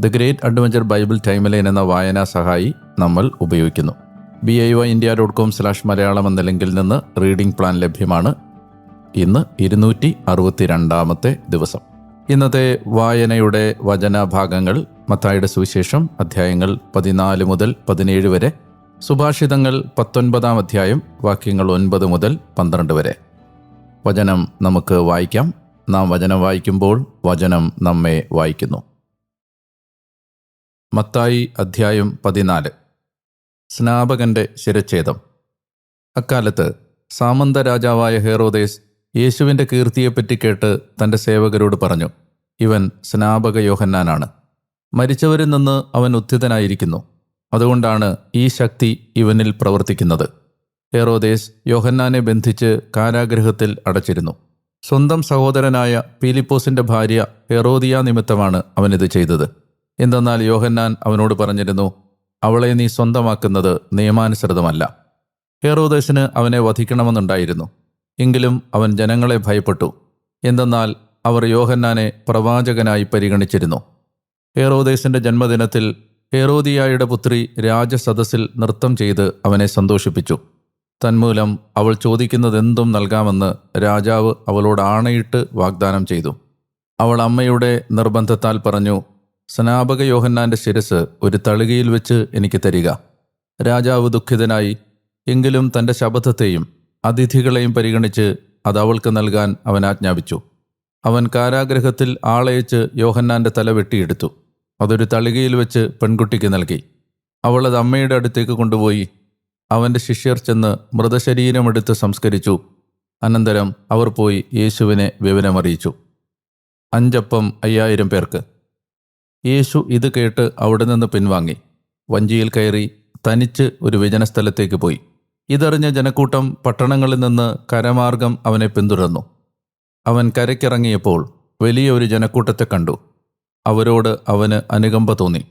the great adventure Bible timeline എന്ന വായനാ സഹായി നമ്മൾ ഉപയോഗിക്കുന്നു. B I Y India dot com slash Malayalam എന്ന ലിങ്കിൽ നിന്ന് റീഡിംഗ് പ്ലാൻ ലഭ്യമാണ്. ഇന്ന് ഇരുന്നൂറ്റി അറുപത്തി രണ്ടാമത്തെ ദിവസം. ഇന്നത്തെ വായനയുടെ വചനഭാഗങ്ങൾ മത്തായുടെ സുവിശേഷം അധ്യായങ്ങൾ പതിനാല് മുതൽ പതിനേഴ് വരെ സുഭാഷിതങ്ങൾ പത്തൊൻപതാം അധ്യായം വാക്യങ്ങൾ ഒൻപത് മുതൽ പന്ത്രണ്ട് വരെ. വചനം നമുക്ക് വായിക്കാം. നാം വചനം വായിക്കുമ്പോൾ വചനം നമ്മെ വായിക്കുന്നു. മത്തായി അധ്യായം പതിനാല്. സ്നാപകന്റെ ശിരച്ഛേദം. അക്കാലത്ത് സാമന്ത രാജാവായ ഹേറോദേസ് യേശുവിന്റെ കീർത്തിയെപ്പറ്റി കേട്ട് തന്റെ സേവകരോട് പറഞ്ഞു ഇവൻ സ്നാപക യോഹന്നാനാണ്. മരിച്ചവരിൽ നിന്ന് അവൻ ഉത്ഥിതനായിരിക്കുന്നു. അതുകൊണ്ടാണ് ഈ ശക്തി ഇവനിൽ പ്രവർത്തിക്കുന്നത്. ഹേറോദേസ് യോഹന്നാനെ ബന്ധിച്ച് കാരാഗ്രഹത്തിൽ അടച്ചിരുന്നു. സ്വന്തം സഹോദരനായ പീലിപ്പോസിന്റെ ഭാര്യ ഹെറോദിയ നിമിത്തമാണ് അവനിത് ചെയ്തത്. എന്തെന്നാൽ യോഹന്നാൻ അവനോട് പറഞ്ഞിരുന്നു അവളെ നീ സ്വന്തമാക്കുന്നത് നിയമാനുസൃതമല്ല. ഹേറോദേശിന് അവനെ വധിക്കണമെന്നുണ്ടായിരുന്നു. എങ്കിലും അവൻ ജനങ്ങളെ ഭയപ്പെട്ടു. എന്തെന്നാൽ അവർ യോഹന്നാനെ പ്രവാചകനായി പരിഗണിച്ചിരുന്നു. ഹേറോദേസിന്റെ ജന്മദിനത്തിൽ ഹേറോദിയായുടെ പുത്രി രാജസദസ്സിൽ നൃത്തം ചെയ്ത് അവനെ സന്തോഷിപ്പിച്ചു. തന്മൂലം അവൾ ചോദിക്കുന്നതെന്തും നൽകാമെന്ന് രാജാവ് അവളോട് ആണയിട്ട് വാഗ്ദാനം ചെയ്തു. അവൾ അമ്മയുടെ നിർബന്ധത്താൽ പറഞ്ഞു സ്നാപക യോഹന്നാന്റെ ശിരസ് ഒരു തളികയിൽ വെച്ച് എനിക്ക് തരിക. രാജാവ് ദുഃഖിതനായി എങ്കിലും തന്റെ ശബദത്തെയും അതിഥികളെയും പരിഗണിച്ച് അത് അവൾക്ക് നൽകാൻ അവൻ ആജ്ഞാപിച്ചു. അവൻ കാരാഗ്രഹത്തിൽ ആളയച്ച് യോഹന്നാന്റെ തല വെട്ടിയെടുത്തു. അതൊരു തളികയിൽ വെച്ച് പെൺകുട്ടിക്ക് നൽകി. അവൾ അത് അമ്മയുടെ അടുത്തേക്ക് കൊണ്ടുപോയി അവന്റെ ശിഷ്യർ ചെന്ന് മൃതശരീരമെടുത്ത് സംസ്കരിച്ചു. അനന്തരം അവർ പോയി യേശുവിനെ വിവരമറിയിച്ചു. അഞ്ചപ്പം അയ്യായിരം പേർക്ക്. യേശു ഇത് കേട്ട് അവിടെ നിന്ന് പിൻവാങ്ങി. വഞ്ചിയിൽ കയറി തനിച്ച് ഒരു വിജനസ്ഥലത്തേക്ക് പോയി. ഇതറിഞ്ഞ ജനക്കൂട്ടം പട്ടണങ്ങളിൽ നിന്ന് കരമാർഗം അവനെ പിന്തുടർന്നു. അവൻ കരയ്ക്കിറങ്ങിയപ്പോൾ വലിയൊരു ജനക്കൂട്ടത്തെ കണ്ടു. അവരോട് അവന് അനുകമ്പ തോന്നി.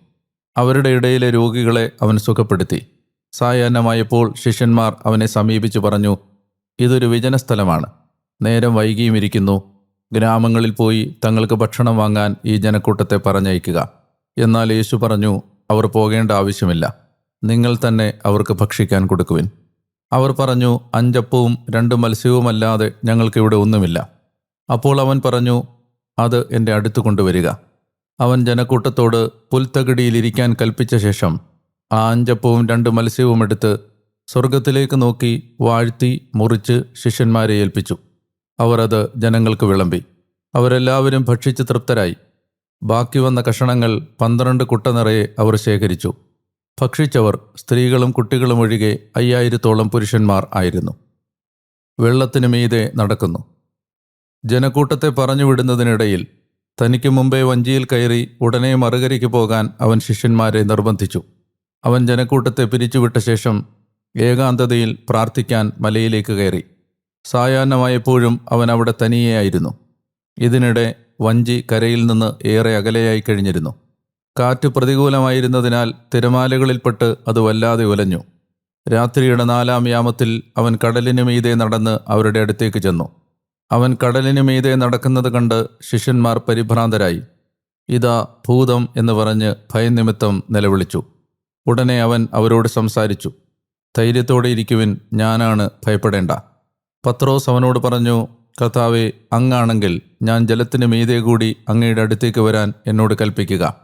അവരുടെ ഇടയിലെ രോഗികളെ അവൻ സുഖപ്പെടുത്തി. സായാഹ്നമായപ്പോൾ ശിഷ്യന്മാർ അവനെ സമീപിച്ചു പറഞ്ഞു ഇതൊരു വിജനസ്ഥലമാണ് നേരം വൈകിയും ഇരിക്കുന്നു ഗ്രാമങ്ങളിൽ പോയി തങ്ങൾക്ക് ഭക്ഷണം വാങ്ങാൻ ഈ ജനക്കൂട്ടത്തെ പറഞ്ഞയക്കുക. എന്നാൽ യേശു പറഞ്ഞു അവർ പോകേണ്ട ആവശ്യമില്ല. നിങ്ങൾ തന്നെ അവർക്ക് ഭക്ഷിക്കാൻ കൊടുക്കുവിൻ. അവർ പറഞ്ഞു അഞ്ചപ്പവും രണ്ട് മത്സ്യവുമല്ലാതെ ഞങ്ങൾക്കിവിടെ ഒന്നുമില്ല. അപ്പോൾ അവൻ പറഞ്ഞു അത് എന്റെ അടുത്ത് കൊണ്ടുവരിക. അവൻ ജനക്കൂട്ടത്തോട് പുൽത്തകിടിയിലിരിക്കാൻ കൽപ്പിച്ച ശേഷം ആ അഞ്ചപ്പവും രണ്ട് മത്സ്യവും എടുത്ത് സ്വർഗത്തിലേക്ക് നോക്കി വാഴ്ത്തി മുറിച്ച് ശിഷ്യന്മാരെ ഏൽപ്പിച്ചു. അവർ അത് ജനങ്ങൾക്ക് വിളമ്പി. അവരെല്ലാവരും ഭക്ഷിച്ച് തൃപ്തരായി. ബാക്കി വന്ന കഷണങ്ങൾ പന്ത്രണ്ട് കുട്ട നിറയെ അവർ ശേഖരിച്ചു. ഭക്ഷിച്ചവർ സ്ത്രീകളും കുട്ടികളും ഒഴികെ അയ്യായിരത്തോളം പുരുഷന്മാർ ആയിരുന്നു. വെള്ളത്തിന് മീതെ നടക്കുന്നു. ജനക്കൂട്ടത്തെ പറഞ്ഞുവിടുന്നതിനിടയിൽ തനിക്ക് മുമ്പേ വഞ്ചിയിൽ കയറി ഉടനെ മറുകരയ്ക്ക് പോകാൻ അവൻ ശിഷ്യന്മാരെ നിർബന്ധിച്ചു. അവൻ ജനക്കൂട്ടത്തെ പിരിച്ചുവിട്ട ശേഷം ഏകാന്തതയിൽ പ്രാർത്ഥിക്കാൻ മലയിലേക്ക് കയറി. സായാഹ്നമായപ്പോഴും അവൻ അവിടെ തനിയെയായിരുന്നു. ഇതിനിടെ വഞ്ചി കരയിൽ നിന്ന് ഏറെ അകലെയായി കഴിഞ്ഞിരുന്നു. കാറ്റ് പ്രതികൂലമായിരുന്നതിനാൽ തിരമാലകളിൽപ്പെട്ട് അത് വല്ലാതെ ഉലഞ്ഞു രാത്രിയുടെ നാലാം യാമത്തിൽ അവൻ കടലിന് മീതെ നടന്ന് അവരുടെ അടുത്തേക്ക് ചെന്നു. അവൻ കടലിന് മീതെ നടക്കുന്നത് കണ്ട് ശിഷ്യന്മാർ പരിഭ്രാന്തരായി. ഇതാ ഭൂതം എന്ന് പറഞ്ഞ് ഭയനിമിത്തം നിലവിളിച്ചു. ഉടനെ അവൻ അവരോട് സംസാരിച്ചു. ധൈര്യത്തോടെ ഇരിക്കുവിൻ ഞാനാണ് ഭയപ്പെടേണ്ട. പത്രോസ് അവനോട് പറഞ്ഞു കർത്താവെ അങ്ങാണെങ്കിൽ ഞാൻ ജലത്തിന് മീതെ കൂടി അങ്ങയുടെ അടുത്തേക്ക് വരാൻ എന്നോട് കൽപ്പിക്കുക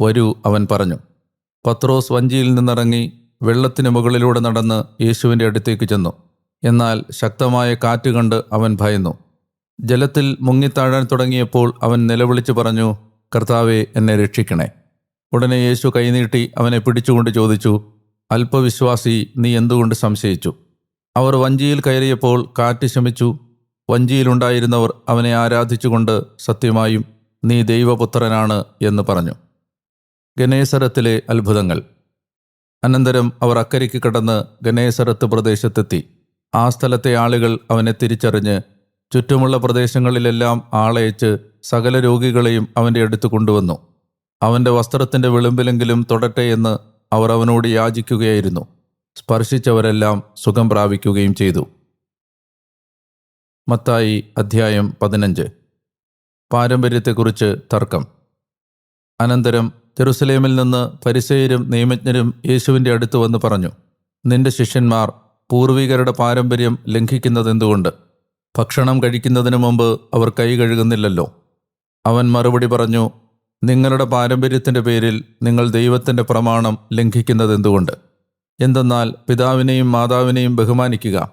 വരൂ അവൻ പറഞ്ഞു. പത്രോസ് വഞ്ചിയിൽ നിന്നിറങ്ങി വെള്ളത്തിന് മുകളിലൂടെ നടന്ന് യേശുവിന്റെ അടുത്തേക്ക് ചെന്നു. എന്നാൽ ശക്തമായ കാറ്റ് കണ്ട് അവൻ ഭയന്നു. ജലത്തിൽ മുങ്ങിത്താഴാൻ തുടങ്ങിയപ്പോൾ അവൻ നിലവിളിച്ചു പറഞ്ഞു കർത്താവെ എന്നെ രക്ഷിക്കണേ. ഉടനെ യേശു കൈനീട്ടി അവനെ പിടിച്ചുകൊണ്ട് ചോദിച്ചു അല്പവിശ്വാസി നീ എന്തുകൊണ്ട് സംശയിച്ചു? അവർ വഞ്ചിയിൽ കയറിയപ്പോൾ കാറ്റ് ശമിച്ചു. വഞ്ചിയിലുണ്ടായിരുന്നവർ അവനെ ആരാധിച്ചുകൊണ്ട് സത്യമായും നീ ദൈവപുത്രനാണ് എന്ന് പറഞ്ഞു. ഗണേശരത്തിലെ അത്ഭുതങ്ങൾ. അനന്തരം അവർ അക്കരയ്ക്ക് കടന്ന് ഗണേശരത്ത് പ്രദേശത്തെത്തി. ആ സ്ഥലത്തെ ആളുകൾ അവനെ തിരിച്ചറിഞ്ഞ് ചുറ്റുമുള്ള പ്രദേശങ്ങളിലെല്ലാം ആളയച്ച് സകല രോഗികളെയും അവന്റെ അടുത്ത് കൊണ്ടുവന്നു. അവന്റെ വസ്ത്രത്തിന്റെ വിളിമ്പിലെങ്കിലും തൊടട്ടെ എന്ന് അവർ അവനോട് യാചിക്കുകയായിരുന്നു. സ്പർശിച്ചവരെല്ലാം സുഖം പ്രാപിക്കുകയും ചെയ്തു. മത്തായി അധ്യായം പതിനഞ്ച്. പാരമ്പര്യത്തെക്കുറിച്ച് തർക്കം. അനന്തരം ജെറുസലേമിൽ നിന്ന് പരിസയരും നിയമജ്ഞരും യേശുവിന്റെ അടുത്ത് വന്ന് പറഞ്ഞു നിന്റെ ശിഷ്യന്മാർ പൂർവികരുടെ പാരമ്പര്യം ലംഘിക്കുന്നത് ലംഘിക്കുന്നതെന്തുകൊണ്ട്? ഭക്ഷണം കഴിക്കുന്നതിന് മുമ്പ് അവർ കൈ കഴുകുന്നില്ലല്ലോ. അവൻ മറുപടി പറഞ്ഞു നിങ്ങളുടെ പാരമ്പര്യത്തിന്റെ പേരിൽ നിങ്ങൾ ദൈവത്തിന്റെ പ്രമാണം ലംഘിക്കുന്നത് ലംഘിക്കുന്നതെന്തുകൊണ്ട്? എന്തെന്നാൽ പിതാവിനെയും മാതാവിനെയും ബഹുമാനിക്കുക.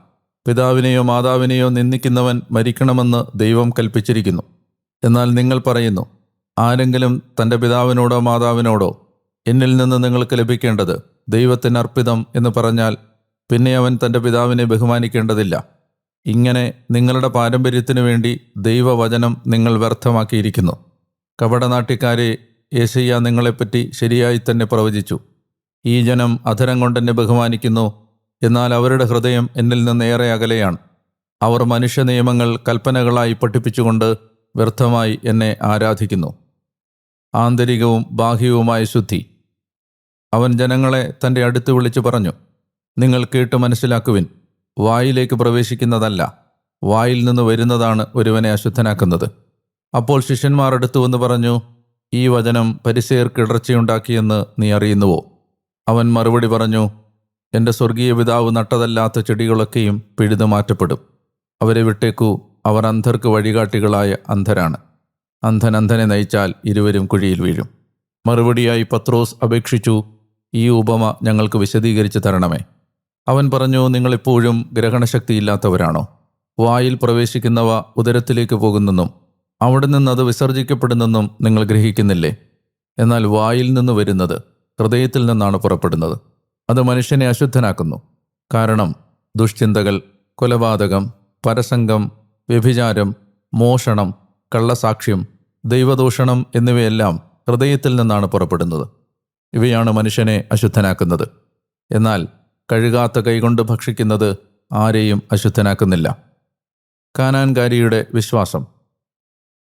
പിതാവിനെയോ മാതാവിനെയോ നിന്ദിക്കുന്നവൻ മരിക്കണമെന്ന് ദൈവം കൽപ്പിച്ചിരിക്കുന്നു. എന്നാൽ നിങ്ങൾ പറയുന്നു ആരെങ്കിലും തന്റെ പിതാവിനോടോ മാതാവിനോടോ എന്നിൽ നിന്ന് നിങ്ങൾക്ക് ലഭിക്കേണ്ടത് ദൈവത്തിന് അർപ്പിതം എന്ന് പറഞ്ഞാൽ പിന്നെ അവൻ തന്റെ പിതാവിനെ ബഹുമാനിക്കേണ്ടതില്ല. ഇങ്ങനെ നിങ്ങളുടെ പാരമ്പര്യത്തിനു വേണ്ടി ദൈവവചനം നിങ്ങൾ വ്യർത്ഥമാക്കിയിരിക്കുന്നു. കപടനാട്ടിക്കാരെ യേശയ്യ നിങ്ങളെപ്പറ്റി ശരിയായി തന്നെ പ്രവചിച്ചു. ഈ ജനം അധരം കൊണ്ടെന്നെ ബഹുമാനിക്കുന്നു. എന്നാൽ അവരുടെ ഹൃദയം എന്നിൽ നിന്ന് ഏറെ അകലെയാണ്. അവർ മനുഷ്യ നിയമങ്ങൾ കൽപ്പനകളായി പഠിപ്പിച്ചുകൊണ്ട് വ്യർത്ഥമായി എന്നെ ആരാധിക്കുന്നു. ആന്തരികവും ബാഹ്യവുമായ ശുദ്ധി. അവൻ ജനങ്ങളെ തന്റെ അടുത്ത് വിളിച്ചു പറഞ്ഞു നിങ്ങൾ കേട്ട് മനസ്സിലാക്കുവിൻ. വായിലേക്ക് പ്രവേശിക്കുന്നതല്ല വായിൽ നിന്ന് വരുന്നതാണ് ഒരുവനെ അശുദ്ധനാക്കുന്നത്. അപ്പോൾ ശിഷ്യന്മാർ അടുത്തു വന്ന് പറഞ്ഞു ഈ വചനം പരിസയർക്ക് ഇടർച്ചയുണ്ടാക്കിയെന്ന് നീ അറിയുന്നുവോ? അവൻ മറുപടി പറഞ്ഞു എന്റെ സ്വർഗീയ പിതാവ് നട്ടതല്ലാത്ത ചെടികളൊക്കെയും പിഴുതു മാറ്റപ്പെടും. അവരെ വിട്ടേക്കൂ. അവർ അന്ധർക്ക് വഴികാട്ടികളായ അന്ധരാണ്. അന്ധൻ അന്ധനെ നയിച്ചാൽ ഇരുവരും കുഴിയിൽ വീഴും. മറുപടിയായി പത്രോസ് അപേക്ഷിച്ചു ഈ ഉപമ ഞങ്ങൾക്ക് വിശദീകരിച്ച് തരണമേ. അവൻ പറഞ്ഞു നിങ്ങളിപ്പോഴും ഗ്രഹണശക്തിയില്ലാത്തവരാണോ? വായിൽ പ്രവേശിക്കുന്നവ ഉദരത്തിലേക്ക് പോകുന്നെന്നും അവിടെ നിന്ന് അത് വിസർജിക്കപ്പെടുന്നെന്നും നിങ്ങൾ ഗ്രഹിക്കുന്നില്ലേ? എന്നാൽ വായിൽ നിന്ന് വരുന്നത് ഹൃദയത്തിൽ നിന്നാണ് പുറപ്പെടുന്നത്. അത് മനുഷ്യനെ അശുദ്ധനാക്കുന്നു. കാരണം ദുഷ്ചിന്തകൾ കൊലപാതകം പരസംഗം വ്യഭിചാരം മോഷണം കള്ളസാക്ഷ്യം ദൈവദൂഷണം എന്നിവയെല്ലാം ഹൃദയത്തിൽ നിന്നാണ് പുറപ്പെടുന്നത്. ഇവയാണ് മനുഷ്യനെ അശുദ്ധനാക്കുന്നത്. എന്നാൽ കഴുകാത്ത കൈകൊണ്ട് ഭക്ഷിക്കുന്നത് ആരെയും അശുദ്ധനാക്കുന്നില്ല. കാനാൻകാരിയുടെ വിശ്വാസം.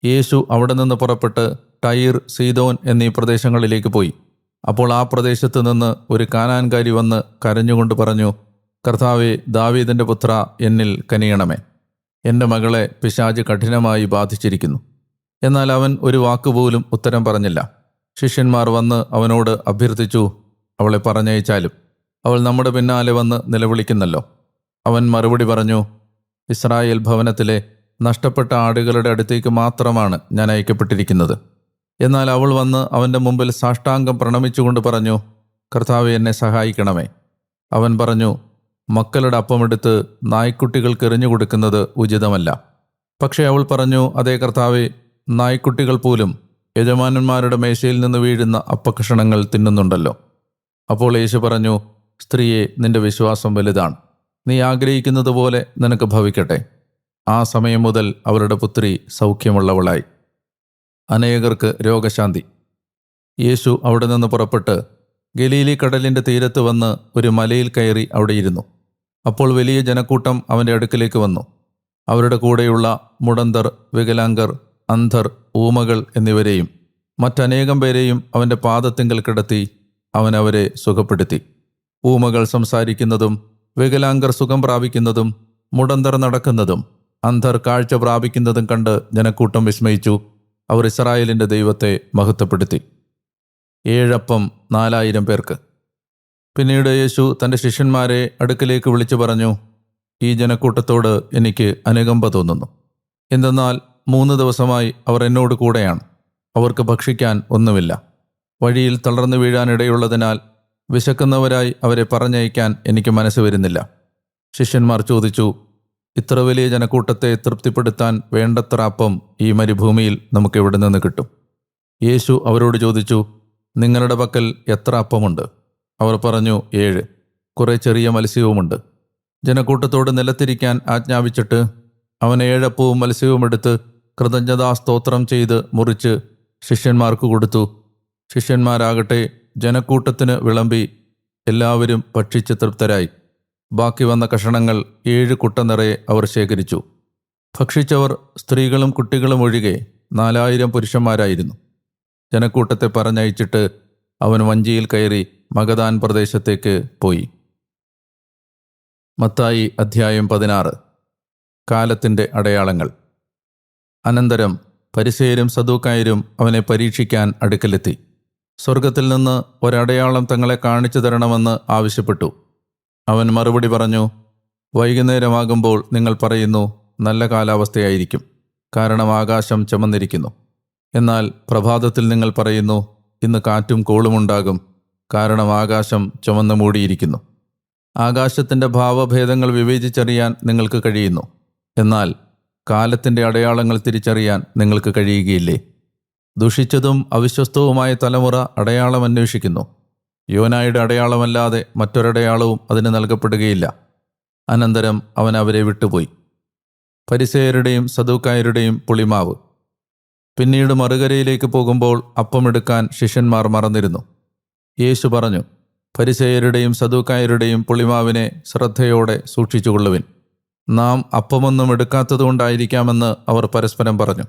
യേശു അവിടെ നിന്ന് പുറപ്പെട്ട് ടൈർ സീതോൻ എന്നീ പ്രദേശങ്ങളിലേക്ക് പോയി. അപ്പോൾ ആ പ്രദേശത്ത് നിന്ന് ഒരു കാനാൻകാരി വന്ന് കരഞ്ഞുകൊണ്ട് പറഞ്ഞു കർത്താവെ ദാവീദിന്റെ പുത്ര എന്നിൽ കനിയണമേ. എന്റെ മകളെ പിശാജ് കഠിനമായി ബാധിച്ചിരിക്കുന്നു. എന്നാൽ അവൻ ഒരു വാക്കുപോലും ഉത്തരം പറഞ്ഞില്ല. ശിഷ്യന്മാർ വന്ന് അവനോട് അഭ്യർത്ഥിച്ചു അവളെ പറഞ്ഞയച്ചാലും. അവൾ നമ്മുടെ പിന്നാലെ വന്ന് നിലവിളിക്കുന്നല്ലോ. അവൻ മറുപടി പറഞ്ഞു ഇസ്രായേൽ ഭവനത്തിലെ നഷ്ടപ്പെട്ട ആടുകളുടെ അടുത്തേക്ക് മാത്രമാണ് ഞാൻ അയക്കപ്പെട്ടിരിക്കുന്നത്. എന്നാൽ അവൾ വന്ന് അവന്റെ മുമ്പിൽ സാഷ്ടാംഗം പ്രണമിച്ചുകൊണ്ട് പറഞ്ഞു കർത്താവ് എന്നെ സഹായിക്കണമേ. അവൻ പറഞ്ഞു മക്കളുടെ അപ്പമെടുത്ത് നായ്ക്കുട്ടികൾക്ക് എറിഞ്ഞു കൊടുക്കുന്നത് ഉചിതമല്ല. പക്ഷേ അവൾ പറഞ്ഞു അതേ കർത്താവെ നായ്ക്കുട്ടികൾ പോലും യജമാനന്മാരുടെ മേശയിൽ നിന്ന് വീഴുന്ന അപ്പകഷണങ്ങൾ തിന്നുന്നുണ്ടല്ലോ. അപ്പോൾ യേശു പറഞ്ഞു സ്ത്രീയെ നിന്റെ വിശ്വാസം വലുതാണ്. നീ ആഗ്രഹിക്കുന്നത് പോലെ നിനക്ക് ഭവിക്കട്ടെ. ആ സമയം മുതൽ അവരുടെ പുത്രി സൗഖ്യമുള്ളവളായി. അനേകർക്ക് രോഗശാന്തി. യേശു അവിടെ നിന്ന് പുറപ്പെട്ട് ഗലീലി കടലിന്റെ തീരത്ത് വന്ന് ഒരു മലയിൽ കയറി അവിടെയിരുന്നു അപ്പോൾ വലിയ ജനക്കൂട്ടം അവന്റെ അടുക്കിലേക്ക് വന്നു. അവരുടെ കൂടെയുള്ള മുടന്തർ വികലാംഗർ അന്ധർ ഊമകൾ എന്നിവരെയും മറ്റനേകം പേരെയും അവന്റെ പാദത്തിങ്കൽ കിടത്തി അവൻ അവരെ സുഖപ്പെടുത്തി. ഊമകൾ സംസാരിക്കുന്നതും വികലാംഗർ സുഖം പ്രാപിക്കുന്നതും മുടന്തർ നടക്കുന്നതും അന്ധർ കാഴ്ച പ്രാപിക്കുന്നതും കണ്ട് ജനക്കൂട്ടം വിസ്മയിച്ചു. അവർ ഇസ്രായേലിന്റെ ദൈവത്തെ മഹത്വപ്പെടുത്തി. ഏഴപ്പം നാലായിരം പേർക്ക്. പിന്നീട് യേശു തന്റെ ശിഷ്യന്മാരെ അടുക്കലേക്ക് വിളിച്ചു പറഞ്ഞു ഈ ജനക്കൂട്ടത്തോട് എനിക്ക് അനുകമ്പ തോന്നുന്നു. എന്തെന്നാൽ മൂന്ന് ദിവസമായി അവർ എന്നോട് കൂടെയാണ്. അവർക്ക് ഭക്ഷിക്കാൻ ഒന്നുമില്ല. വഴിയിൽ തളർന്നു വീഴാനിടയുള്ളതിനാൽ വിശക്കുന്നവരായി അവരെ പറഞ്ഞയക്കാൻ എനിക്ക് മനസ്സ് വരുന്നില്ല. ശിഷ്യന്മാർ ചോദിച്ചു ഇത്ര വലിയ ജനക്കൂട്ടത്തെ തൃപ്തിപ്പെടുത്താൻ വേണ്ടത്ര അപ്പം ഈ മരുഭൂമിയിൽ നമുക്ക് എവിടെ നിന്ന് കിട്ടും? യേശു അവരോട് ചോദിച്ചു നിങ്ങളുടെ പക്കൽ എത്ര അപ്പമുണ്ട്? അവർ പറഞ്ഞു ഏഴ്. കുറെ ചെറിയ മത്സ്യവുമുണ്ട്. ജനക്കൂട്ടത്തോട് നിലത്തിരിക്കാൻ ആജ്ഞാപിച്ചിട്ട് അവൻ ഏഴപ്പവും മത്സ്യവും എടുത്ത് കൃതജ്ഞതാ സ്തോത്രം ചെയ്ത് മുറിച്ച് ശിഷ്യന്മാർക്ക് കൊടുത്തു. ശിഷ്യന്മാരാകട്ടെ ജനക്കൂട്ടത്തിന് വിളമ്പി എല്ലാവരും ഭക്ഷിച്ച് തൃപ്തരായി. ബാക്കി വന്ന കഷണങ്ങൾ ഏഴ് കുട്ട നിറയെ അവർ ശേഖരിച്ചു. ഭക്ഷിച്ചവർ സ്ത്രീകളും കുട്ടികളും ഒഴികെ നാലായിരം പുരുഷന്മാരായിരുന്നു. ജനക്കൂട്ടത്തെ പറഞ്ഞയച്ചിട്ട് അവൻ വഞ്ചിയിൽ കയറി മഗദാൻ പ്രദേശത്തേക്ക് പോയി. മത്തായി അധ്യായം പതിനാറ്. കാലത്തിന്റെ അടയാളങ്ങൾ. അനന്തരം പരിസേരും സദൂക്കായരും അവനെ പരീക്ഷിക്കാൻ അടുക്കലെത്തി. സ്വർഗത്തിൽ നിന്ന് ഒരടയാളം തങ്ങളെ കാണിച്ചു തരണമെന്ന് ആവശ്യപ്പെട്ടു. അവൻ മറുപടി പറഞ്ഞു വൈകുന്നേരമാകുമ്പോൾ നിങ്ങൾ പറയുന്നു നല്ല കാലാവസ്ഥയായിരിക്കും. കാരണം ആകാശം ചുമന്നിരിക്കുന്നു. എന്നാൽ പ്രഭാതത്തിൽ നിങ്ങൾ പറയുന്നു ഇന്ന് കാറ്റും കോളുമുണ്ടാകും കാരണം ആകാശം ചുമന്നു മൂടിയിരിക്കുന്നു. ആകാശത്തിന്റെ ഭാവഭേദങ്ങൾ വിവേചിച്ചറിയാൻ നിങ്ങൾക്ക് കഴിയുന്നു. എന്നാൽ കാലത്തിന്റെ അടയാളങ്ങൾ തിരിച്ചറിയാൻ നിങ്ങൾക്ക് കഴിയുകയില്ലേ? ദുഷിച്ചതും അവിശ്വസ്തവുമായ തലമുറ അടയാളം അന്വേഷിക്കുന്നു. യോനായുടെ അടയാളമല്ലാതെ മറ്റൊരടയാളവും അതിന് നൽകപ്പെടുകയില്ല. അനന്തരം അവൻ അവരെ വിട്ടുപോയി. പരിസയരുടെയും സദൂക്കായരുടെയും പുളിമാവ്. പിന്നീട് മറുകരയിലേക്ക് പോകുമ്പോൾ അപ്പമെടുക്കാൻ ശിഷ്യന്മാർ മറന്നിരുന്നു. യേശു പറഞ്ഞു പരിസയരുടെയും സദൂക്കായരുടെയും പുളിമാവിനെ ശ്രദ്ധയോടെ സൂക്ഷിച്ചുകൊള്ളുവിൻ. നാം അപ്പമൊന്നും എടുക്കാത്തതുകൊണ്ടായിരിക്കാമെന്ന് അവർ പരസ്പരം പറഞ്ഞു.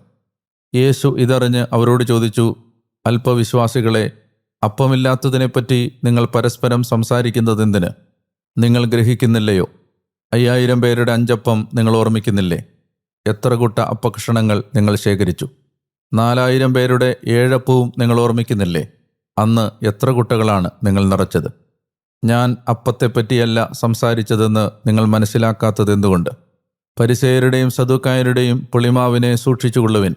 യേശു ഇതറിഞ്ഞ് അവരോട് ചോദിച്ചു അല്പവിശ്വാസികളെ അപ്പമില്ലാത്തതിനെപ്പറ്റി നിങ്ങൾ പരസ്പരം സംസാരിക്കുന്നതെന്തിന്? നിങ്ങൾ ഗ്രഹിക്കുന്നില്ലയോ? അയ്യായിരം പേരുടെ അഞ്ചപ്പം നിങ്ങൾ ഓർമ്മിക്കുന്നില്ലേ? എത്ര കൂട്ട അപ്പക്ഷണങ്ങൾ നിങ്ങൾ ശേഖരിച്ചു? നാലായിരം പേരുടെ ഏഴപ്പവും നിങ്ങൾ ഓർമ്മിക്കുന്നില്ലേ? അന്ന് എത്ര കുട്ടകളാണ് നിങ്ങൾ നിറച്ചത്? ഞാൻ അപ്പത്തെപ്പറ്റിയല്ല സംസാരിച്ചതെന്ന് നിങ്ങൾ മനസ്സിലാക്കാത്തതെന്തുകൊണ്ട്? പരിസയരുടെയും സദുക്കായരുടെയും പുളിമാവിനെ സൂക്ഷിച്ചുകൊള്ളുവിൻ.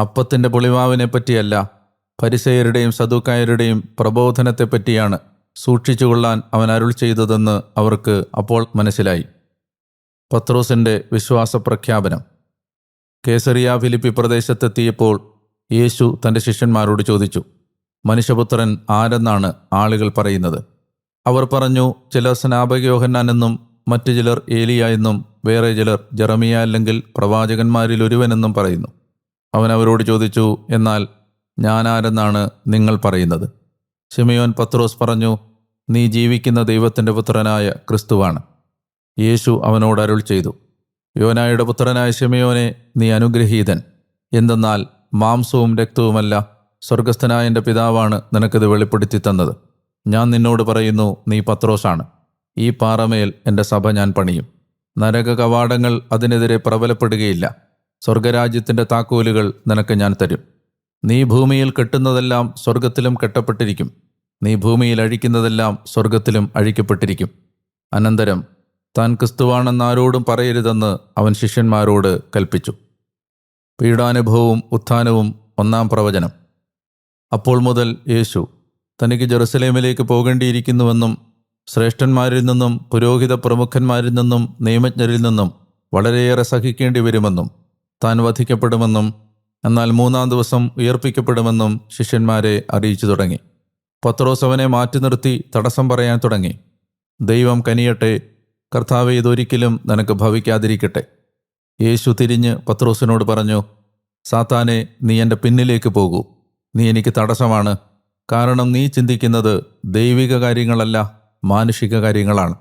അപ്പത്തിന്റെ പുളിമാവിനെ പറ്റിയല്ല പരിസയരുടെയും സദുക്കായരുടെയും പ്രബോധനത്തെപ്പറ്റിയാണ് സൂക്ഷിച്ചുകൊള്ളാൻ അവൻ അരുൾ ചെയ്തതെന്ന് അവർക്ക് അപ്പോൾ മനസ്സിലായി. പത്രോസിന്റെ വിശ്വാസ പ്രഖ്യാപനം കേസറിയ ഫിലിപ്പി പ്രദേശത്തെത്തിയപ്പോൾ യേശു തന്റെ ശിഷ്യന്മാരോട് ചോദിച്ചു മനുഷ്യപുത്രൻ ആരെന്നാണ് ആളുകൾ പറയുന്നത്? അവർ പറഞ്ഞു ചിലർ സ്നാപകയോഹന്നാനെന്നും മറ്റു ചിലർ ഏലിയ എന്നും വേറെ ചിലർ ജെറമിയ അല്ലെങ്കിൽ പ്രവാചകന്മാരിൽ ഒരുവനെന്നും പറയുന്നു. അവൻ അവരോട് ചോദിച്ചു എന്നാൽ ഞാൻ ആരെന്നാണ് നിങ്ങൾ പറയുന്നത്? ഷിമയോൻ പത്രോസ് പറഞ്ഞു നീ ജീവിക്കുന്ന ദൈവത്തിന്റെ പുത്രനായ ക്രിസ്തുവാണ്. യേശു അവനോട് അരുൾ ചെയ്തു യോനായുടെ പുത്രനായ ഷിമയോനെ നീ അനുഗ്രഹീതൻ. എന്തെന്നാൽ മാംസവും രക്തവുമല്ല സ്വർഗസ്ഥനായ എന്റെ പിതാവാണ് നിനക്കിത് വെളിപ്പെടുത്തി തന്നത്. ഞാൻ നിന്നോട് പറയുന്നു നീ പത്രോസാണ്. ഈ പാറമേൽ എന്റെ സഭ ഞാൻ പണിയും. നരക കവാടങ്ങൾ അതിനെതിരെ പ്രബലപ്പെടുകയില്ല. സ്വർഗരാജ്യത്തിന്റെ താക്കോലുകൾ നിനക്ക് ഞാൻ തരും. നീ ഭൂമിയിൽ കെട്ടുന്നതെല്ലാം സ്വർഗത്തിലും കെട്ടപ്പെട്ടിരിക്കും. നീ ഭൂമിയിൽ അഴിക്കുന്നതെല്ലാം സ്വർഗത്തിലും അഴിക്കപ്പെട്ടിരിക്കും. അനന്തരം താൻ ക്രിസ്തുവാണെന്ന് ആരോടും പറയരുതെന്ന് അവൻ ശിഷ്യന്മാരോട് കൽപ്പിച്ചു. പീഡാനുഭവവും ഉത്ഥാനവും ഒന്നാം പ്രവചനം. അപ്പോൾ മുതൽ യേശു തനിക്ക് ജെറുസലേമിലേക്ക് പോകേണ്ടിയിരിക്കുന്നുവെന്നും ശ്രേഷ്ഠന്മാരിൽ നിന്നും പുരോഹിത പ്രമുഖന്മാരിൽ നിന്നും നിയമജ്ഞരിൽ നിന്നും വളരെയേറെ സഹിക്കേണ്ടി വരുമെന്നും താൻ വധിക്കപ്പെടുമെന്നും എന്നാൽ മൂന്നാം ദിവസം ഉയർപ്പിക്കപ്പെടുമെന്നും ശിഷ്യന്മാരെ അറിയിച്ചു തുടങ്ങി. പത്രോസവനെ മാറ്റി നിർത്തി തടസ്സം പറയാൻ തുടങ്ങി. ദൈവം കനിയട്ടെ കർത്താവെ ഇതൊരിക്കലും നിനക്ക് ഭവിക്കാതിരിക്കട്ടെ. യേശു തിരിഞ്ഞ് പത്രോസിനോട് പറഞ്ഞു സാത്താനെ നീ എന്റെ പിന്നിലേക്ക് പോകൂ. നീ എനിക്ക് തടസ്സമാണ്. കാരണം നീ ചിന്തിക്കുന്നത് ദൈവിക കാര്യങ്ങളല്ല മാനുഷിക കാര്യങ്ങളാണ്.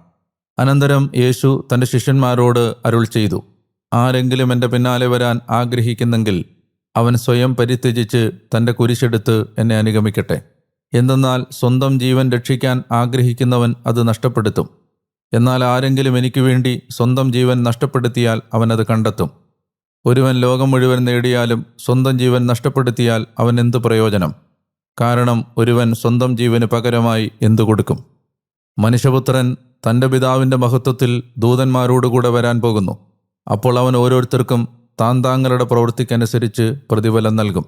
അനന്തരം യേശു തന്റെ ശിഷ്യന്മാരോട് അരുൾ ചെയ്തു ആരെങ്കിലും എന്റെ പിന്നാലെ വരാൻ ആഗ്രഹിക്കുന്നെങ്കിൽ അവൻ സ്വയം പരിത്യജിച്ച് തന്റെ കുരിശെടുത്ത് എന്നെ അനുഗമിക്കട്ടെ. എന്തെന്നാൽ സ്വന്തം ജീവൻ രക്ഷിക്കാൻ ആഗ്രഹിക്കുന്നവൻ അത് നഷ്ടപ്പെടുത്തും. എന്നാൽ ആരെങ്കിലും എനിക്ക് വേണ്ടി സ്വന്തം ജീവൻ നഷ്ടപ്പെടുത്തിയാൽ അവൻ അത് കണ്ടെത്തും. ഒരുവൻ ലോകം മുഴുവൻ നേടിയാലും സ്വന്തം ജീവൻ നഷ്ടപ്പെടുത്തിയാൽ അവൻ എന്ത് പ്രയോജനം? കാരണം ഒരുവൻ സ്വന്തം ജീവന് പകരമായി എന്തു കൊടുക്കും? മനുഷ്യപുത്രൻ തന്റെ പിതാവിന്റെ മഹത്വത്തിൽ ദൂതന്മാരോടുകൂടെ വരാൻ പോകുന്നു. അപ്പോൾ അവൻ ഓരോരുത്തർക്കും താൻ താങ്കളുടെ പ്രവൃത്തിക്കനുസരിച്ച് പ്രതിഫലം നൽകും.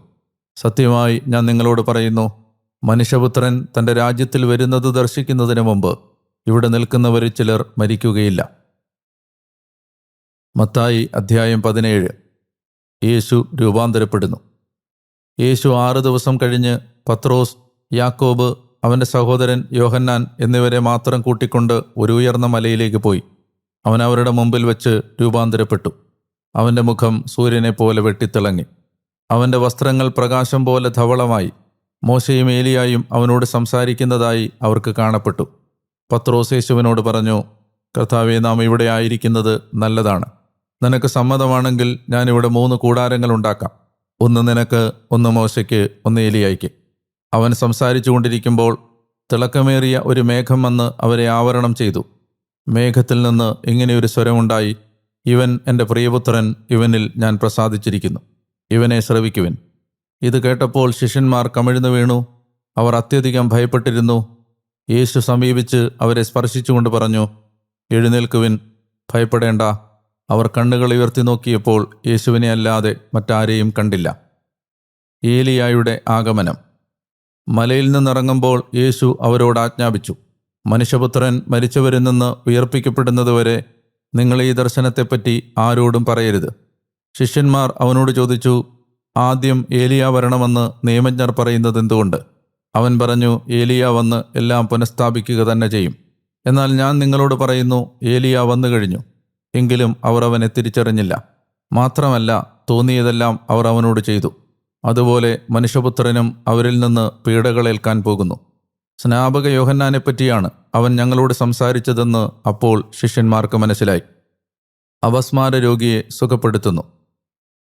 സത്യമായി ഞാൻ നിങ്ങളോട് പറയുന്നു മനുഷ്യപുത്രൻ തന്റെ രാജ്യത്തിൽ വരുന്നത് ദർശിക്കുന്നതിന് മുമ്പ് ഇവിടെ നിൽക്കുന്നവരിൽ ചിലർ മരിക്കുകയില്ല. മത്തായി അധ്യായം പതിനേഴ്. യേശു രൂപാന്തരപ്പെടുന്നു. യേശു ആറ് ദിവസം കഴിഞ്ഞ് പത്രോസ് യാക്കോബ് അവന്റെ സഹോദരൻ യോഹന്നാൻ എന്നിവരെ മാത്രം കൂട്ടിക്കൊണ്ട് ഒരു ഉയർന്ന മലയിലേക്ക് പോയി. അവൻ അവരുടെ മുമ്പിൽ വെച്ച് രൂപാന്തരപ്പെട്ടു. അവന്റെ മുഖം സൂര്യനെ പോലെ വെട്ടിത്തിളങ്ങി. അവന്റെ വസ്ത്രങ്ങൾ പ്രകാശം പോലെ ധവളമായി. മോശയും ഏലിയായും അവനോട് സംസാരിക്കുന്നതായി അവർക്ക് കാണപ്പെട്ടു. പത്രോസ് യേശുവിനോട് പറഞ്ഞു കർത്താവെ നാം ഇവിടെ ആയിരിക്കുന്നത് നല്ലതാണ്. നിനക്ക് സമ്മതമാണെങ്കിൽ ഞാനിവിടെ മൂന്ന് കൂടാരങ്ങൾ ഉണ്ടാക്കാം. ഒന്ന് നിനക്ക് ഒന്ന് മോശയ്ക്ക് ഒന്ന് ഏലിയായിക്ക്. അവൻ സംസാരിച്ചു കൊണ്ടിരിക്കുമ്പോൾ തിളക്കമേറിയ ഒരു മേഘം വന്ന് അവരെ ആവരണം ചെയ്തു. മേഘത്തിൽ നിന്ന് ഇങ്ങനെയൊരു സ്വരമുണ്ടായി ഇവൻ എന്റെ പ്രിയപുത്രൻ ഇവനിൽ ഞാൻ പ്രസാദിച്ചിരിക്കുന്നു. ഇവനെ ശ്രവിക്കുവിൻ. ഇത് കേട്ടപ്പോൾ ശിഷ്യന്മാർ കമിഴ്ന്നു വീണു. അവർ അത്യധികം ഭയപ്പെട്ടിരുന്നു. യേശു സമീപിച്ച് അവരെ സ്പർശിച്ചുകൊണ്ട് പറഞ്ഞു എഴുന്നേൽക്കുവിൻ. ഭയപ്പെടേണ്ട. അവർ കണ്ണുകൾ ഉയർത്തി നോക്കിയപ്പോൾ യേശുവിനെ അല്ലാതെ മറ്റാരെയും കണ്ടില്ല. ഏലിയായുടെ ആഗമനം. മലയിൽ നിന്നിറങ്ങുമ്പോൾ യേശു അവരോട് ആജ്ഞാപിച്ചു മനുഷ്യപുത്രൻ മരിച്ചവരിൽ നിന്ന് ഉയർപ്പിക്കപ്പെടുന്നതുവരെ നിങ്ങൾ ഈ ദർശനത്തെപ്പറ്റി ആരോടും പറയരുത്. ശിഷ്യന്മാർ അവനോട് ചോദിച്ചു ആദ്യം ഏലിയ വരണമെന്ന് നിയമജ്ഞർ പറയുന്നത് എന്തുകൊണ്ട്? അവൻ പറഞ്ഞു ഏലിയ വന്ന് എല്ലാം പുനഃസ്ഥാപിക്കുക തന്നെ ചെയ്യും. എന്നാൽ ഞാൻ നിങ്ങളോട് പറയുന്നു ഏലിയ വന്നു കഴിഞ്ഞു. എങ്കിലും അവർ അവനെ തിരിച്ചറിഞ്ഞില്ല. മാത്രമല്ല തോന്നിയതെല്ലാം അവർ അവനോട് ചെയ്തു. അതുപോലെ മനുഷ്യപുത്രനും അവരിൽ നിന്ന് പീഡകളേൽക്കാൻ പോകുന്നു. സ്നാപക യോഹന്നാനെ പറ്റിയാണ് അവൻ ഞങ്ങളോട് സംസാരിച്ചതെന്ന് അപ്പോൾ ശിഷ്യന്മാർക്ക് മനസ്സിലായി. അവസ്മാര രോഗിയെ സുഖപ്പെടുത്തുന്നു.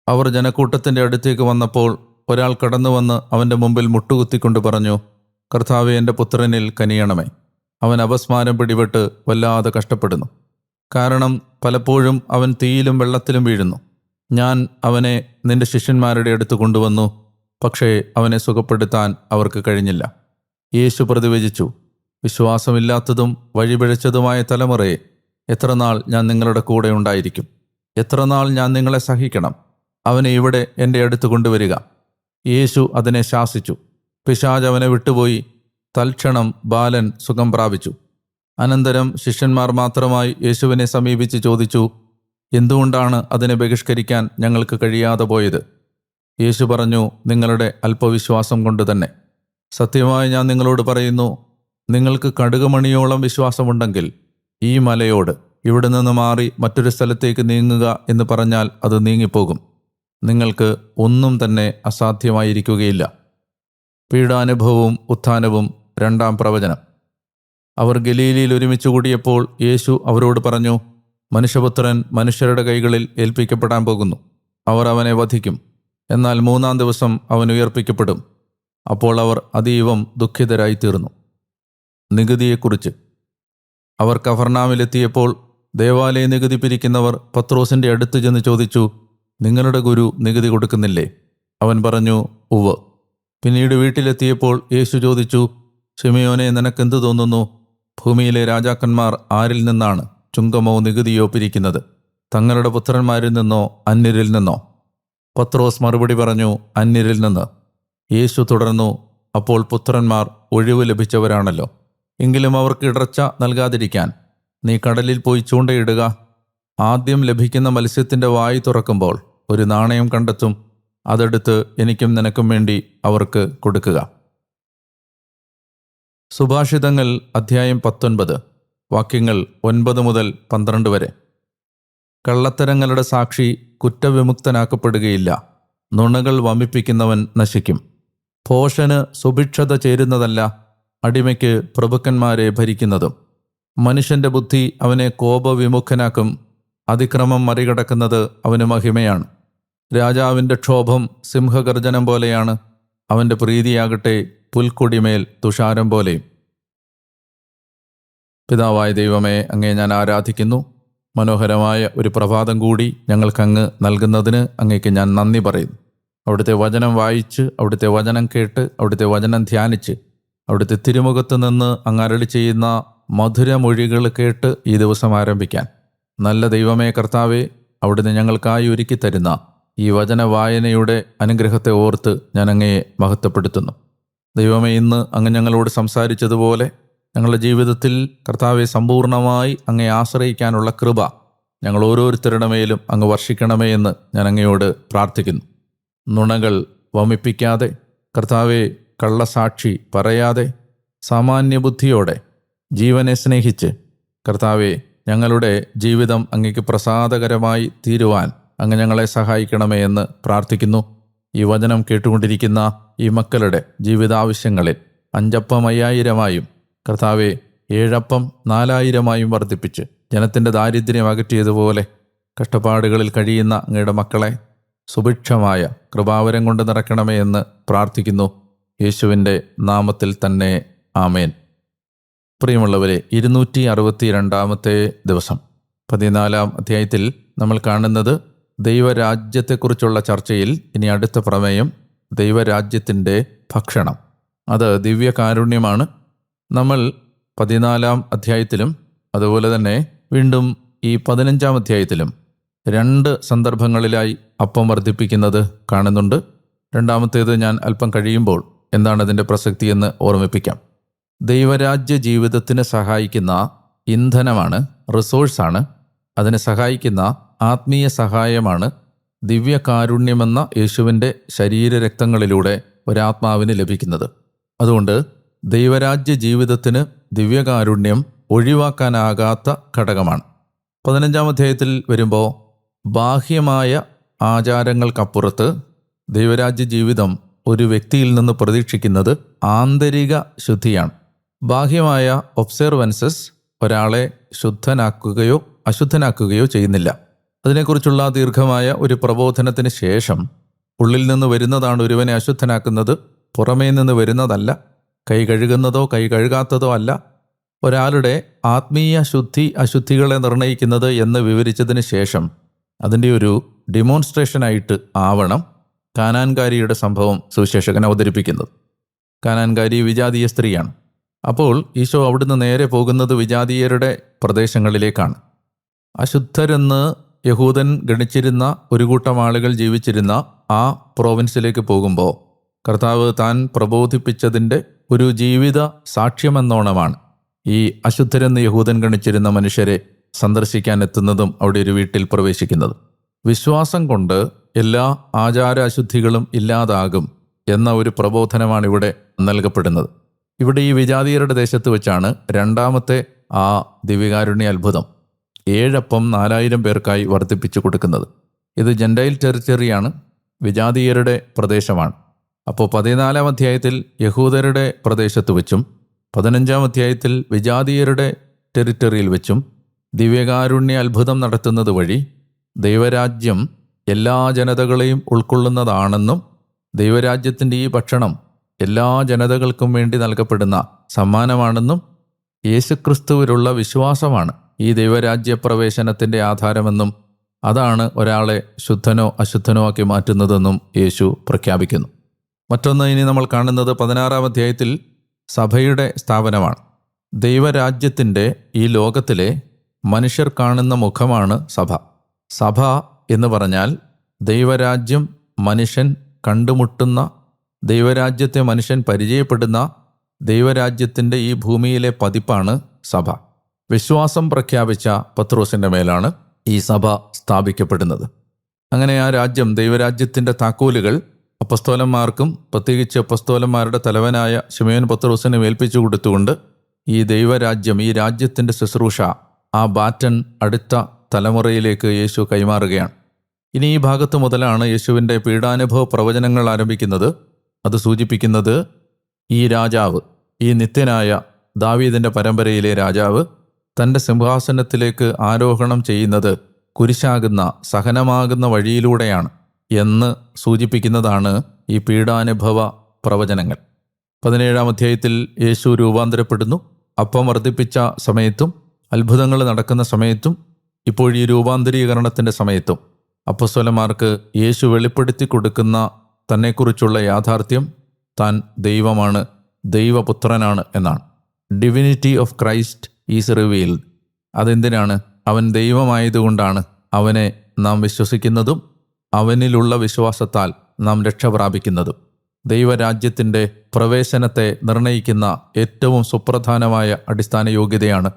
അവർ ജനക്കൂട്ടത്തിന്റെ അടുത്തേക്ക് വന്നപ്പോൾ ഒരാൾ കടന്നു വന്ന് അവന്റെ മുമ്പിൽ മുട്ടുകുത്തിക്കൊണ്ട് പറഞ്ഞു കർത്താവെ എന്റെ പുത്രനിൽ കനിയണമേ. അവൻ അപസ്മാരം പിടിപെട്ട് വല്ലാതെ കഷ്ടപ്പെടുന്നു. കാരണം പലപ്പോഴും അവൻ തീയിലും വെള്ളത്തിലും വീഴുന്നു. ഞാൻ അവനെ നിന്റെ ശിഷ്യന്മാരുടെ അടുത്ത് കൊണ്ടുവന്നു പക്ഷേ അവനെ സുഖപ്പെടുത്താൻ അവർക്ക് കഴിഞ്ഞില്ല. യേശു പ്രതിവചിച്ചു. വിശ്വാസമില്ലാത്തതും വഴിപിഴച്ചതുമായ തലമുറയെ എത്രനാൾ ഞാൻ നിങ്ങളുടെ കൂടെ ഉണ്ടായിരിക്കും? എത്രനാൾ ഞാൻ നിങ്ങളെ സഹിക്കണം? അവനെ ഇവിടെ എന്റെ അടുത്ത് കൊണ്ടുവരിക. യേശു അതിനെ ശാസിച്ചു. പിശാജ് അവനെ വിട്ടുപോയി. തൽക്ഷണം ബാലൻ സുഖം പ്രാപിച്ചു. അനന്തരം ശിഷ്യന്മാർ മാത്രമായി യേശുവിനെ സമീപിച്ച് ചോദിച്ചു എന്തുകൊണ്ടാണ് അതിനെ ബഹിഷ്കരിക്കാൻ ഞങ്ങൾക്ക് കഴിയാതെ പോയത്? യേശു പറഞ്ഞു നിങ്ങളുടെ അല്പവിശ്വാസം കൊണ്ട് തന്നെ സത്യമായി ഞാൻ നിങ്ങളോട് പറയുന്നു നിങ്ങൾക്ക് കടുകുമണിയോളം വിശ്വാസമുണ്ടെങ്കിൽ ഈ മലയോട് ഇവിടെ നിന്ന് മാറി മറ്റൊരു സ്ഥലത്തേക്ക് നീങ്ങുക എന്ന് പറഞ്ഞാൽ അത് നീങ്ങിപ്പോകും. നിങ്ങൾക്ക് ഒന്നും തന്നെ അസാധ്യമായിരിക്കുകയില്ല. പീഡാനുഭവവും ഉത്ഥാനവും രണ്ടാം പ്രവചനം. അവർ ഗലീലിയിൽ ഒരുമിച്ച് കൂടിയപ്പോൾ യേശു അവരോട് പറഞ്ഞു മനുഷ്യപുത്രൻ മനുഷ്യരുടെ കൈകളിൽ ഏൽപ്പിക്കപ്പെടാൻ പോകുന്നു. അവർ അവനെ വധിക്കും. എന്നാൽ മൂന്നാം ദിവസം അവൻ ഉയർപ്പിക്കപ്പെടും. അപ്പോൾ അവർ അതീവം ദുഃഖിതരായി തീർന്നു നികുതിയെക്കുറിച്ച്. അവർ കഫർണാമിലെത്തിയപ്പോൾ ദേവാലയ നികുതി പിരിക്കുന്നവർ പത്രോസിന്റെ അടുത്ത് ചെന്ന് ചോദിച്ചു നിങ്ങളുടെ ഗുരു നികുതി കൊടുക്കുന്നില്ലേ? അവൻ പറഞ്ഞു ഉവ് പിന്നീട് വീട്ടിലെത്തിയപ്പോൾ യേശു ചോദിച്ചു ഷിമിയോനെ നിനക്കെന്ത് തോന്നുന്നു? ഭൂമിയിലെ രാജാക്കന്മാർ ആരിൽ നിന്നാണ് ചുങ്കമോ നികുതിയോ പിരിക്കുന്നത്? തങ്ങളുടെ പുത്രന്മാരിൽ നിന്നോ അന്യരിൽ നിന്നോ? പത്രോസ് മറുപടി പറഞ്ഞു അന്യരിൽ നിന്ന്. യേശു തുടർന്നു അപ്പോൾ പുത്രന്മാർ ഒഴിവ് ലഭിച്ചവരാണല്ലോ. എങ്കിലും അവർക്ക് ഇടർച്ച നൽകാതിരിക്കാൻ നീ കടലിൽ പോയി ചൂണ്ടയിടുക. ആദ്യം ലഭിക്കുന്ന മത്സ്യത്തിന്റെ വായി തുറക്കുമ്പോൾ ഒരു നാണയം കണ്ടെത്തും. അതെടുത്ത് എനിക്കും നിനക്കും വേണ്ടി അവർക്ക് കൊടുക്കുക. സുഭാഷിതങ്ങൾ അധ്യായം പത്തൊൻപത് വാക്യങ്ങൾ ഒൻപത് മുതൽ പന്ത്രണ്ട് വരെ. കള്ളത്തരങ്ങളുടെ സാക്ഷി കുറ്റവിമുക്തനാക്കപ്പെടുകയില്ല. നുണകൾ വമിപ്പിക്കുന്നവൻ നശിക്കും. ഭോഷന് സുഭിക്ഷത ചേരുന്നതല്ല അടിമയ്ക്ക് പ്രഭുക്കന്മാരെ ഭരിക്കുന്നതും. മനുഷ്യന്റെ ബുദ്ധി അവനെ കോപവിമുഖനാക്കും. അതിക്രമം മറികടക്കുന്നത് അവന് മഹിമയാണ്. രാജാവിന്റെ ക്ഷോഭം സിംഹഗർജനം പോലെയാണ്. അവന്റെ പ്രീതിയാകട്ടെ പുൽക്കൊടിമേൽ തുഷാരം പോലെയും. പിതാവായ ദൈവമേ അങ്ങേ ഞാൻ ആരാധിക്കുന്നു. മനോഹരമായ ഒരു പ്രഭാതം കൂടി ഞങ്ങൾക്കങ്ങ് നൽകുന്നതിന് അങ്ങേക്ക് ഞാൻ നന്ദി പറയുന്നു. അവിടുത്തെ വചനം വായിച്ച് അവിടുത്തെ വചനം കേട്ട് അവിടുത്തെ വചനം ധ്യാനിച്ച് അവിടുത്തെ തിരുമുഖത്ത് നിന്ന് അങ്ങരളി ചെയ്യുന്ന മധുരമൊഴികൾ കേട്ട് ഈ ദിവസം ആരംഭിക്കാൻ. നല്ല ദൈവമേ കർത്താവെ അവിടുന്ന് ഞങ്ങൾക്കായി ഒരുക്കി തരുന്ന ഈ വചന വായനയുടെ അനുഗ്രഹത്തെ ഓർത്ത് ഞാൻ അങ്ങയെ മഹത്വപ്പെടുത്തുന്നു. ദൈവമേ ഇന്ന് അങ്ങ് ഞങ്ങളോട് സംസാരിച്ചതുപോലെ ഞങ്ങളുടെ ജീവിതത്തിൽ കർത്താവെ സമ്പൂർണമായി അങ്ങയെ ആശ്രയിക്കാനുള്ള കൃപ ഞങ്ങൾ ഓരോരുത്തരുടെ മേലും അങ്ങ് വർഷിക്കണമേ എന്ന് ഞാൻ അങ്ങയോട് പ്രാർത്ഥിക്കുന്നു. നുണകൾ വമിപ്പിക്കാതെ കർത്താവെ കള്ളസാക്ഷി പറയാതെ സാമാന്യ ബുദ്ധിയോടെ ജീവനെ സ്നേഹിച്ച് കർത്താവെ ഞങ്ങളുടെ ജീവിതം അങ്ങേക്ക് പ്രസാദകരമായി തീരുവാൻ അങ്ങ് ഞങ്ങളെ സഹായിക്കണമേ എന്ന് പ്രാർത്ഥിക്കുന്നു. ഈ വചനം കേട്ടുകൊണ്ടിരിക്കുന്ന ഈ മക്കളുടെ ജീവിതാവശ്യങ്ങളിൽ അഞ്ചപ്പം അയ്യായിരമായും കർത്താവെ ഏഴപ്പം നാലായിരമായും വർദ്ധിപ്പിച്ച് ജനത്തിന്റെ ദാരിദ്ര്യം അകറ്റിയതുപോലെ കഷ്ടപ്പാടുകളിൽ കഴിയുന്ന അങ്ങയുടെ മക്കളെ സുഭിക്ഷമായ കൃപാവരം കൊണ്ട് നിറയ്ക്കണമേ എന്ന് പ്രാർത്ഥിക്കുന്നു. യേശുവിന്റെ നാമത്തിൽ തന്നെ ആമേൻ. പ്രിയമുള്ളവരെ ഇരുന്നൂറ്റി അറുപത്തി രണ്ടാമത്തെ ദിവസം. പതിനാലാം അധ്യായത്തിൽ നമ്മൾ കാണുന്നത് ദൈവരാജ്യത്തെക്കുറിച്ചുള്ള ചർച്ചയിൽ ഇനി അടുത്ത പ്രമേയം ദൈവരാജ്യത്തിന്റെ ഭക്ഷണം. അത് ദിവ്യകാരുണ്യമാണ്. നമ്മൾ പതിനാലാം അധ്യായത്തിലും അതുപോലെ തന്നെ വീണ്ടും ഈ പതിനഞ്ചാം അധ്യായത്തിലും രണ്ട് സന്ദർഭങ്ങളിലായി അപ്പം വർദ്ധിപ്പിക്കുന്നത് കാണുന്നുണ്ട്. രണ്ടാമത്തേത് ഞാൻ അല്പം കഴിയുമ്പോൾ എന്താണ് അതിന്റെ പ്രസക്തി എന്ന് ഓർമ്മിപ്പിക്കാം. ദൈവരാജ്യ ജീവിതത്തിന് സഹായിക്കുന്ന ഇന്ധനമാണ് റിസോഴ്സാണ്. അതിനെ സഹായിക്കുന്ന ആത്മീയ സഹായമാണ് ദിവ്യകാരുണ്യമെന്ന യേശുവിന്റെ ശരീരരക്തങ്ങളിലൂടെ ഒരാത്മാവിന് ലഭിക്കുന്നത്. അതുകൊണ്ട് ദൈവരാജ്യ ജീവിതത്തിന് ദിവ്യകാരുണ്യം ഒഴിവാക്കാനാകാത്ത ഘടകമാണ്. പതിനഞ്ചാം അധ്യായത്തിൽ വരുമ്പോൾ ബാഹ്യമായ ആചാരങ്ങൾക്കപ്പുറത്ത് ദൈവരാജ്യ ജീവിതം ഒരു വ്യക്തിയിൽ നിന്ന് പ്രതീക്ഷിക്കുന്നത് ആന്തരിക ശുദ്ധിയാണ്. ബാഹ്യമായ ഒബ്സർവൻസസ് ഒരാളെ ശുദ്ധനാക്കുകയോ അശുദ്ധനാക്കുകയോ ചെയ്യുന്നില്ല. അതിനെക്കുറിച്ചുള്ള ദീർഘമായ ഒരു പ്രബോധനത്തിന് ശേഷം ഉള്ളിൽ നിന്ന് വരുന്നതാണ് ഒരുവനെ അശുദ്ധനാക്കുന്നത് പുറമേ നിന്ന് വരുന്നതല്ല കൈ കഴുകുന്നതോ കൈ കഴുകാത്തതോ അല്ല. ഒരാളുടെ ആത്മീയ ശുദ്ധി അശുദ്ധികളെ നിർണയിക്കുന്നത് എന്ന് വിവരിച്ചതിന് ശേഷം അതിന്റെ ഒരു ഡിമോൺസ്ട്രേഷനായിട്ട് ആവണം കാനാൻകാരിയുടെ സംഭവം സുവിശേഷകൻ അവതരിപ്പിക്കുന്നത്. കാനാൻകാരി വിജാതീയ സ്ത്രീയാണ്. അപ്പോൾ ഈശോ അവിടുന്ന് നേരെ പോകുന്നത് വിജാതീയരുടെ പ്രദേശങ്ങളിലേക്കാണ്. അശുദ്ധരെന്ന് യഹൂദൻ ഗണിച്ചിരുന്ന ഒരു കൂട്ടം ആളുകൾ ജീവിച്ചിരുന്ന ആ പ്രോവിൻസിലേക്ക് പോകുമ്പോൾ കർത്താവ് താൻ പ്രബോധിപ്പിച്ചതിന്റെ ഒരു ജീവിത സാക്ഷ്യമെന്നോണമാണ് ഈ അശുദ്ധരെന്ന് യഹൂദൻ ഗണിച്ചിരുന്ന മനുഷ്യരെ സന്ദർശിക്കാൻ എത്തുന്നതും അവിടെ ഒരു വീട്ടിൽ പ്രവേശിക്കുന്നതും. വിശ്വാസം കൊണ്ട് എല്ലാ ആചാര അശുദ്ധികളും ഇല്ലാതാകും എന്ന ഒരു പ്രബോധനമാണ് ഇവിടെ നൽകപ്പെടുന്നത്. ഇവിടെ ഈ വിജാതീയരുടെ ദേശത്ത് വെച്ചാണ് രണ്ടാമത്തെ ആ ദിവ്യകാരുണ്യ അത്ഭുതം ഏഴപ്പം നാലായിരം പേർക്കായി വർദ്ധിപ്പിച്ചു കൊടുക്കുന്നത്. ഇത് ജെൻഡൈൽ ടെറിറ്ററിയാണ് വിജാതീയരുടെ പ്രദേശമാണ്. അപ്പോൾ പതിനാലാം അധ്യായത്തിൽ യഹൂദരുടെ പ്രദേശത്ത് വെച്ചും പതിനഞ്ചാം അധ്യായത്തിൽ വിജാതീയരുടെ ടെറിറ്ററിയിൽ വെച്ചും ദിവ്യകാരുണ്യ അത്ഭുതം നടത്തുന്നത് വഴി ദൈവരാജ്യം എല്ലാ ജനതകളെയും ഉൾക്കൊള്ളുന്നതാണെന്നും ദൈവരാജ്യത്തിന്റെ ഈ ഭക്ഷണം എല്ലാ ജനതകൾക്കും വേണ്ടി നൽകപ്പെടുന്ന സമ്മാനമാണെന്നും യേശുക്രിസ്തുവിലുള്ള വിശ്വാസമാണ് ഈ ദൈവരാജ്യ പ്രവേശനത്തിന്റെ ആധാരമെന്നും അതാണ് ഒരാളെ ശുദ്ധനോ അശുദ്ധനോ ആക്കി മാറ്റുന്നതെന്നും യേശു പ്രഖ്യാപിക്കുന്നു. മറ്റൊന്ന് ഇനി നമ്മൾ കാണുന്നത് പതിനാറാം അധ്യായത്തിൽ സഭയുടെ സ്ഥാപനമാണ്. ദൈവരാജ്യത്തിന്റെ ഈ ലോകത്തിലെ മനുഷ്യർ കാണുന്ന മുഖമാണ് സഭ. സഭ എന്ന് പറഞ്ഞാൽ ദൈവരാജ്യം മനുഷ്യൻ കണ്ടുമുട്ടുന്ന ദൈവരാജ്യത്തെ മനുഷ്യൻ പരിചയപ്പെടുന്ന ദൈവരാജ്യത്തിന്റെ ഈ ഭൂമിയിലെ പതിപ്പാണ് സഭ. വിശ്വാസം പ്രഖ്യാപിച്ച പത്രോസിന്റെ മേലാണ് ഈ സഭ സ്ഥാപിക്കപ്പെടുന്നത്. അങ്ങനെ ആ രാജ്യം ദൈവരാജ്യത്തിന്റെ താക്കോലുകൾ അപ്പസ്തോലന്മാർക്കും പ്രത്യേകിച്ച് അപ്പസ്തോലന്മാരുടെ തലവനായ ശിമയോൻ പത്രോസിനെ ഏൽപ്പിച്ചു കൊടുത്തുകൊണ്ട് ഈ ദൈവരാജ്യം ഈ രാജ്യത്തിന്റെ ശുശ്രൂഷ ആ ബാറ്റൺ അടുത്ത തലമുറയിലേക്ക് യേശു കൈമാറുകയാണ്. ഇനി ഈ ഭാഗത്തു മുതലാണ് യേശുവിന്റെ പീഡാനുഭവ പ്രവചനങ്ങൾ ആരംഭിക്കുന്നത്. അത് സൂചിപ്പിക്കുന്നത് ഈ രാജാവ് ഈ നിത്യനായ ദാവീദിന്റെ പരമ്പരയിലെ രാജാവ് തന്റെ സിംഹാസനത്തിലേക്ക് ആരോഹണം ചെയ്യുന്നത് കുരിശാകുന്ന സഹനമാകുന്ന വഴിയിലൂടെയാണ് എന്ന് സൂചിപ്പിക്കുന്നതാണ് ഈ പീഡാനുഭവ പ്രവചനങ്ങൾ. പതിനേഴാം അധ്യായത്തിൽ യേശു രൂപാന്തരപ്പെടുന്നു. അപ്പം വർദ്ധിപ്പിച്ച സമയത്തും അത്ഭുതങ്ങൾ നടക്കുന്ന സമയത്തും ഇപ്പോൾ ഈ രൂപാന്തരീകരണത്തിന്റെ സമയത്തും അപ്പസ്വലന്മാർക്ക് യേശു വെളിപ്പെടുത്തി കൊടുക്കുന്ന തന്നെക്കുറിച്ചുള്ള യാഥാർത്ഥ്യം താൻ ദൈവമാണ് ദൈവപുത്രനാണ് എന്നാണ്. Divinity of Christ is revealed അതെന്തിനാണ്? അവൻ ദൈവമായതുകൊണ്ടാണ് അവനെ നാം വിശ്വസിക്കുന്നതും അവനിലുള്ള വിശ്വാസത്താൽ നാം രക്ഷ പ്രാപിക്കുന്നതും. ദൈവരാജ്യത്തിന്റെ പ്രവേശനത്തെ നിർണയിക്കുന്ന ഏറ്റവും സുപ്രധാനമായ അടിസ്ഥാന യോഗ്യതയാണ്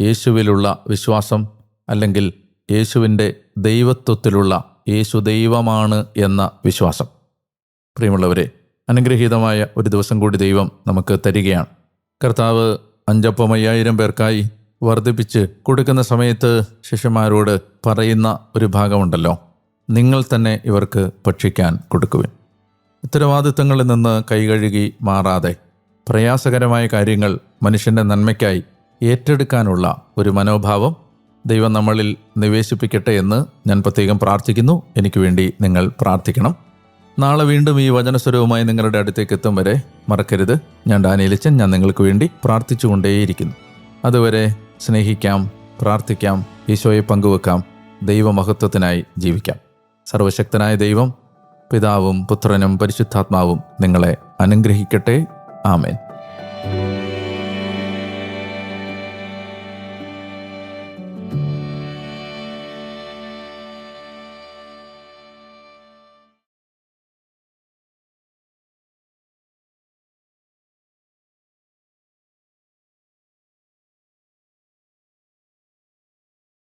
യേശുവിലുള്ള വിശ്വാസം അല്ലെങ്കിൽ യേശുവിന്റെ ദൈവത്വത്തിലുള്ള യേശു ദൈവമാണ് എന്ന വിശ്വാസം. പ്രിയമുള്ളവരെ അനുഗ്രഹീതമായ ഒരു ദിവസം കൂടി ദൈവം നമുക്ക് തരികയാണ്. കർത്താവ് അഞ്ചപ്പം അയ്യായിരം പേർക്കായി വർദ്ധിപ്പിച്ച് കൊടുക്കുന്ന സമയത്ത് ശിഷ്യന്മാരോട് പറയുന്ന ഒരു ഭാഗമുണ്ടല്ലോ നിങ്ങൾ തന്നെ ഇവർക്ക് ഭക്ഷിക്കാൻ കൊടുക്കുവിൻ. ഉത്തരവാദിത്തങ്ങളിൽ നിന്ന് കൈകഴുകി മാറാതെ പ്രയാസകരമായ കാര്യങ്ങൾ മനുഷ്യന്റെ നന്മയ്ക്കായി ഏറ്റെടുക്കാനുള്ള ഒരു മനോഭാവം ദൈവം നമ്മളിൽ നിവേശിപ്പിക്കട്ടെ എന്ന് ഞാൻ പ്രത്യേകം പ്രാർത്ഥിക്കുന്നു. എനിക്ക് വേണ്ടി നിങ്ങൾ പ്രാർത്ഥിക്കണം. നാളെ വീണ്ടും ഈ വചനസ്വരവുമായി നിങ്ങളുടെ അടുത്തേക്ക് എത്തും വരെ മറക്കരുത്. ഞാൻ ഡാനിയലിച്ചൻ ഞാൻ നിങ്ങൾക്ക് വേണ്ടി പ്രാർത്ഥിച്ചുകൊണ്ടേയിരിക്കുന്നു. അതുവരെ സ്നേഹിക്കാം പ്രാർത്ഥിക്കാം ഈശോയെ പങ്കുവെക്കാം ദൈവമഹത്വത്തിനായി ജീവിക്കാം. സർവശക്തനായ ദൈവം പിതാവും പുത്രനും പരിശുദ്ധാത്മാവും നിങ്ങളെ അനുഗ്രഹിക്കട്ടെ. ആമേൻ.